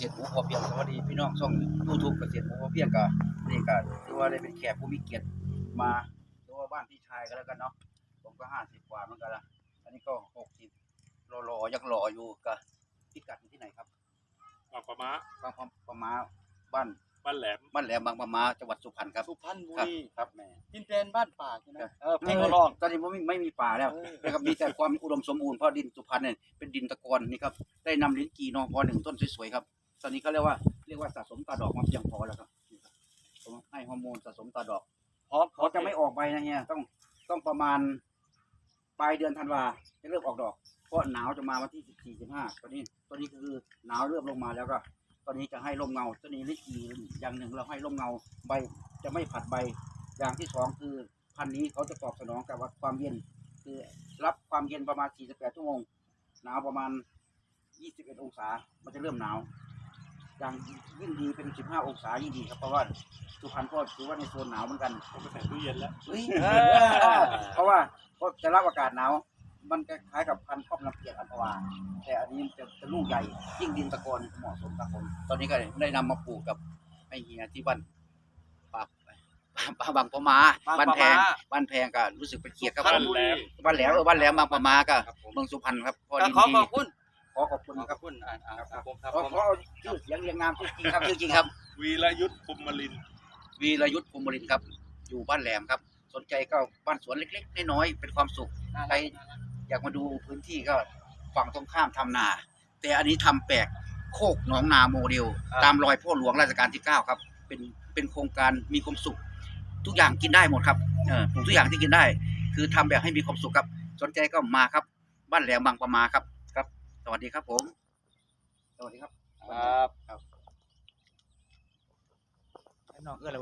ษตรหมูพอเพียงสวัสดีพี่น้องช่อง YouTube เกษตรหมูพอเพียงก็นี่ก็ถือว่าได้เป็นแขกผู้มีเกียรติมาถือว่าบ้านพี่ชายก็แล้วกันเนาะผมก็50กว่าเหมือนกันละอันนี้ก็60รอๆยังรออยู่ก็พิกัดอยู่ที่ไหนครับบางปะมะบางประมาบ้านบ้านแหลมบ้านแหลมบางประมาจังหวัดสุพรรณครับสุพรรณบุครับรีครับแม่ดินแดนบ้านป่าใช่ไหมครับเออเพลงก็ร้องตอนนี้ไม่มีไม่มีป่าแล้วเออนะครับมีแต่ความอุดมสมบูรณ์เพราะดินสุพรรณเนี่ยเป็นดินตะกอนนี่ครับได้นำลิ้นจีนอพอหนึ่งต้นสวยๆครับต อนนี้เขาเรียกว่าเรียกว่าสะสมตาดอกมาเพียงพอแล้วครับนี่ครับผมให้ฮอร์โมนสะสมตาดอกพร้อมเขาจะไม่ออกใบนะเฮียต้องต้องประมาณปลายเดือนธันวาจะเริ่มออกดอกเพราะหนาวจะมาวันที่สิบสี่สิบห้าตอนนี้ตอนนี้คือหนาวเริ่มลงมาแล้วก็ตอนนี้จะให้ร่มเงาตอนนี้ลิ้นจีอย่างหนึ่งเราให้ร่มเงาใบจะไม่ผัดใบอย่างที่สองคือพันธุ์นี้เขาจะตอบสนองกับว่าความเย็น คือรับความเย็นประมาณ 48 ชั่วโมง หนาวประมาณ 21 องศา มันจะเริ่มหนาว อย่างยิ่งดีเป็น 15 องศายิ่งดีครับเพราะว่าสุพรรณก็ถือว่าในโซนหนาวเหมือนกันผมไปใส่ตู้เย็นแล้วเฮ้ยเออเพราะว่าก็จะรับอากาศหนาวมันคล้ายๆกับพันธุ์ครอบลำเกียรอันพวาแต่อันนี้จะจะลูกใหญ่ยิ่งดินตะกอนเหมาะสมครับผมตอนนี้ก็ได้นำมาปลูกกับไอเฮียที่บ้านปากปากบางปะมาบางปะมาบ้านแพงบ้านแพงก็รู้สึกเป็นเกียรติครับสุพรผรณมบุรีบ้านแหลมเออบ้านแหลมบางปะมาก็ครับผมเมืองสุพรรณครับพอก็ดินขอดีขอบคุณ ขอขอบคุณขคอรับบคุณอ่าอ่าครับผมครับขอผมขอเอาชื่อเสียงเรียงนามชื่อจริงครับชื่อจริงครับ วีรยุทธ์คุมมลินทร์วีรยุทธ์ภูมิรินทร์ครับ อยู่บ้านแหลมครับ สนใจก็บ้านสวนเล็กๆน้อยๆเป็นความสุข ใครอยากมาดูพื้นที่ก็ฝั่งตรงข้ามทำนา แต่อันนี้ทำแปลกโคกหนองนาโมเดล ตามรอยพ่อหลวงรัชกาลที่เก้าครับ เป็นเป็นโครงการมีความสุข ทุกอย่างกินได้หมดครับเออปลูกทุกอย่างที่กินได้ คือทำแบบให้มีความสุขครับ สนใจก็มาครับ บ้านแหลมบางประมาครับครับ สวัสดีครับผม สวัสดีครับ ครับให้น้องเอื้ออะไร